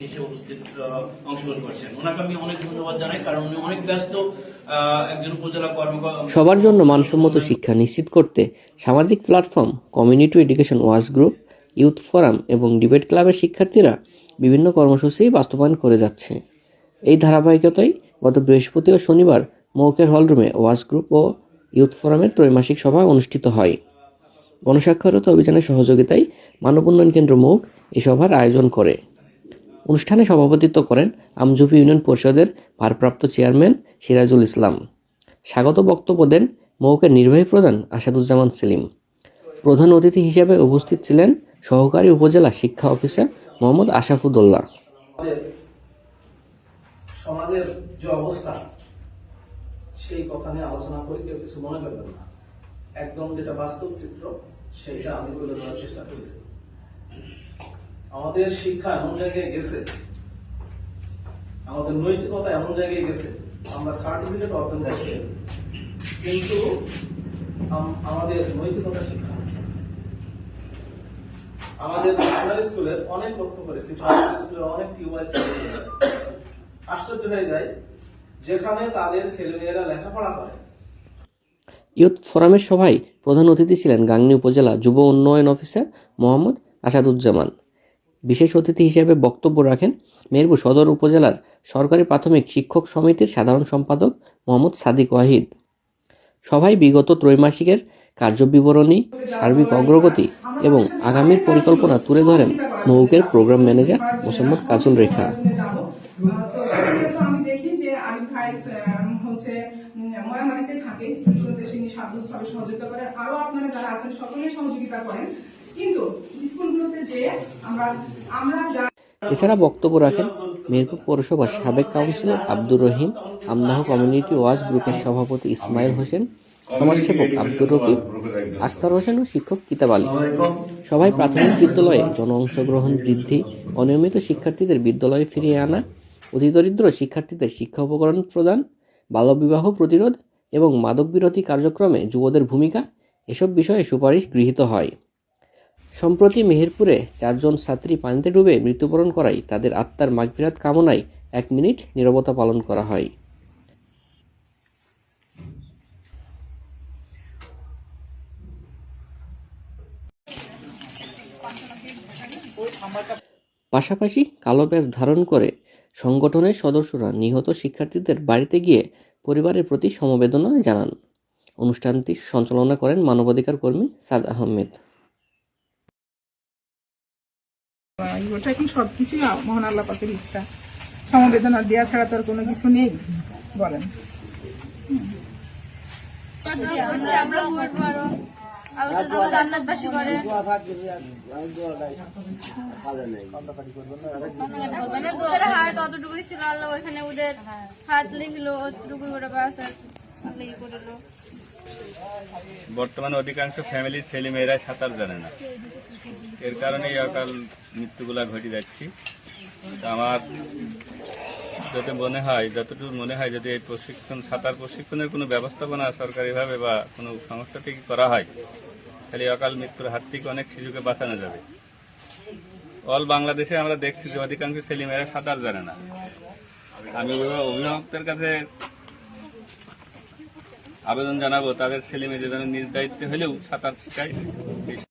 উপস্থিত অংশগ্রহণ করছেন। ওনাকে আমি অনেক ধন্যবাদ জানাই, কারণ উনি অনেক ব্যস্ত সবার জন্য মানসম্মত শিক্ষা নিশ্চিত করতে সামাজিক platform, community education watch group, youth forum এবং ডিবেট ক্লাবের শিক্ষার্থীরা বিভিন্ন কর্মসূচি বাস্তবায়ন করে যাচ্ছে। এই ধারাবাহিকতায় গত বৃহস্পতি ও শনিবার মৌকের হলরুমে ওয়াচ গ্রুপ ও ইউথ ফোরামের ত্রৈমাসিক সভা অনুষ্ঠিত হয়। গণস্বাক্ষরতা অভিযানের সহযোগিতায় মানব উন্নয়ন কেন্দ্র মৌক এই সভার আয়োজন করে। অনুষ্ঠানে সভাপতিত্ব করেন আমজুপি ইউনিয়ন পরিষদের ভারপ্রাপ্ত চেয়ারম্যান সিরাজুল ইসলাম। স্বাগত বক্তব্য দেন মৌকের নির্বাহী প্রধান আসাদুজ্জামান সেলিম। প্রধান অতিথি হিসেবে উপস্থিত ছিলেন সহকারী উপজেলা শিক্ষা অফিসার মোহাম্মদ আশাফুদ্দোল্লাহ আমাদের সমাজের যে অবস্থা, সেই কথা নিয়ে আলোচনা করে কেউ কিছু মনে করবেন না। একদম যেটা বাস্তব চিত্র, সেইটা আমি তুলে ধরার চেষ্টা করছি। আমাদের শিক্ষা এমন জায়গায় গেছে, আমাদের নৈতিকতা এমন জায়গায় গেছে, আমরা সার্টিফিকেট অর্জন করছি, কিন্তু আমাদের নৈতিকতা শিক্ষা আমাদের প্রাইমারি অনেক লক্ষ্য করেছি প্রাইমারি অনেক আশ্চর্য হয়ে যায়, যেখানে তাদের ছেলেমেয়েরা লেখাপড়া করে। ইউথ ফোরামের সভায় প্রধান অতিথি ছিলেন গাংনী উপজেলা যুব উন্নয়ন অফিসার মোহাম্মদ আসাদুজ্জামান। বিশেষ অতিথি হিসেবে বক্তব্য রাখেন মেহেরপুর সদর উপজেলার সরকারি প্রাথমিক শিক্ষক সমিতির সাধারণ সম্পাদক মোহাম্মদ সাদিক ওয়াহিদ। সভায় বিগত ত্রৈমাসিকের কার্যবিবরণী, সার্বিক অগ্রগতি এবং আগামীর পরিকল্পনা তুলে ধরেন মৌকের প্রোগ্রাম ম্যানেজার মোসাম্মদ কাজল রেখা। হচ্ছে থাকে স্কুলগুলোতে তিনি সাধ্যভাবে সহযোগিতা করেন আরও আপনারা যারা আছেন, সকলেই সহযোগিতা করেন। এছাড়া বক্তব্য রাখেন মেহেরপুর পৌরসভার সাবেক councillor Abdur Rahim, Amdah community watch গ্রুপের সভাপতি ইসমাইল হোসেন, সমাজসেবক আব্দুর রকিব, আক্তার হোসেন ও শিক্ষক কিতাব আলী। সবাই প্রাথমিক বিদ্যালয়ে জন অংশগ্রহণ বৃদ্ধি, অনিয়মিত শিক্ষার্থীদের বিদ্যালয়ে ফিরিয়ে আনা অতিদরিদ্র শিক্ষার্থীদের শিক্ষা উপকরণ প্রদান, বাল্যবিবাহ প্রতিরোধ এবং মাদক বিরোধী কার্যক্রমে যুবদের ভূমিকা, এসব বিষয়ে সুপারিশ গৃহীত হয়। সম্প্রতি মেহেরপুরে চারজন ছাত্রী পানিতে ডুবে মৃত্যুবরণ করায় তাদের আত্মার মাগফিরাত কামনায় এক মিনিট নীরবতা পালন করা হয়। পাশাপাশি কালো ব্যাজ ধারণ করে সংগঠনের সদস্যরা নিহত শিক্ষার্থীদের বাড়িতে গিয়ে পরিবারের প্রতি সমবেদনা জানান। অনুষ্ঠানটি সঞ্চালনা করেন মানবাধিকার কর্মী সাদ আহমেদ। ওটা কি সবকিছুই মহান আল্লাহ পাকের ইচ্ছা। সমবেদনা দেওয়া ছাড়া তো আর কোনো কিছু নেই, বলেন। আরও করে মানে ওদের হাত লিখলো অতটুকু করে বাস ই করল বর্তমানে অধিকাংশ ফ্যামিলির ছেলে মেয়েরা সাঁতার জানে না। এর কারণে অকাল মৃত্যুগুলা ঘটে যাচ্ছি। আমার যাতে মনে হয়, যতটুকু মনে হয় যদি এই প্রশিক্ষণ, সাঁতার প্রশিক্ষণের কোনো ব্যবস্থাপনা সরকারিভাবে বা কোনো সংস্থা থেকে করা হয়, তাহলে অকাল মৃত্যুর হাত থেকে অনেক শিশুকে বাঁচানো যাবে। অল বাংলাদেশে আমরা দেখছি যে অধিকাংশ ছেলেমেয়েরা সাঁতার জানে না। আমি অভিভাবকদের কাছে আবেদন জানাব তাদের ছেলে মেয়েদের যেন নিজ দায়িত্বে হলেও সাঁতার শেখায়।